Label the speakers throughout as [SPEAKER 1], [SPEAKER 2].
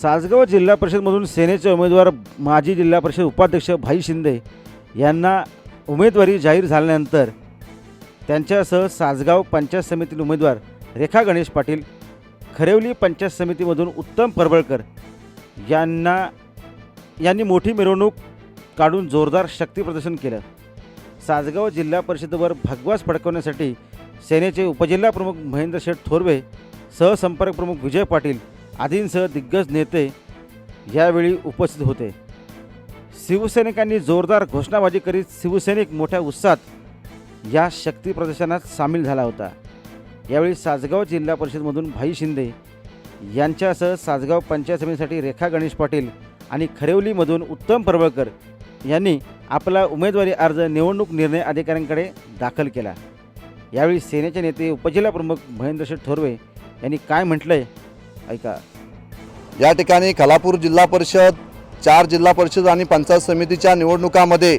[SPEAKER 1] सासगाव जिल्हा परिषदमधून सेनेचे उमेदवार माजी जिल्हा परिषद उपाध्यक्ष भाई शिंदे यांना उमेदवारी जाहीर झाल्यानंतर त्यांच्यासह सासगाव पंचायत समितील उमेदवार रेखा गणेश पाटील खरेवली पंचायत समितीमधून उत्तम परबळकर यांना यांनी मोठी मिरवणूक काढून जोरदार शक्तीप्रदर्शन केलं. सासगाव जिल्हा परिषदेवर भगवास फडकवण्यासाठी सेनेचे उपजिल्हा प्रमुख महेंद्र शेठ थोरवे सहसंपर्क प्रमुख विजय पाटील आदींसह दिग्गज नेते यावेळी उपस्थित होते. शिवसैनिकांनी जोरदार घोषणाबाजी करीत शिवसैनिक मोठ्या उत्साहात या शक्ती प्रदर्शनात सामील झाला होता. यावेळी सासगाव जिल्हा परिषदमधून भाई शिंदे यांच्यासह सासगाव पंचायत समितीसाठी रेखा गणेश पाटील आणि खरेवलीमधून उत्तम परवळकर यांनी आपला उमेदवारी अर्ज निवडणूक निर्णय अधिकाऱ्यांकडे दाखल केला. यावेळी सेनेचे नेते उपजिल्हा प्रमुख थोरवे यांनी काय म्हटलं आहे ऐका.
[SPEAKER 2] या ठिकाणी खालापूर जिल्हा परिषद चार जिल्हा परिषद आणि पंचायत समितीच्या निवडणुकामध्ये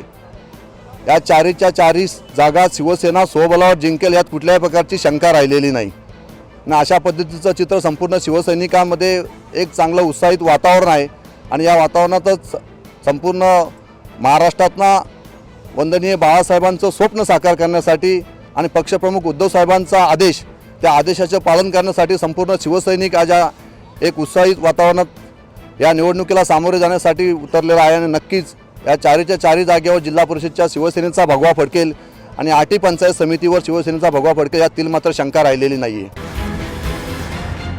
[SPEAKER 2] या चारीच्या चारी जागा शिवसेना स्वबलावर जिंकेल यात कुठल्याही प्रकारची शंका राहिलेली नाही. आणि अशा पद्धतीचं चित्र संपूर्ण शिवसैनिकांमध्ये एक चांगलं उत्साहित वातावरण आहे. आणि या वातावरणातच संपूर्ण महाराष्ट्रातना वंदनीय बाळासाहेबांचं स्वप्न साकार करण्यासाठी आणि पक्षप्रमुख उद्धव साहेबांचा आदेश त्या आदेशाचं पालन करण्यासाठी संपूर्ण शिवसैनिक आज या एक उत्साहित वातावरणात या निवडणुकीला सामोरे जाण्यासाठी उतरलेला आहे आणि नक्कीच या चारीच्या चारी जागेवर जिल्हा परिषदच्या शिवसेनेचा भगवा फडकेल आणि आटी पंचायत समितीवर शिवसेनेचा भगवा फडकेल यातील मात्र शंका राहिलेली नाही आहे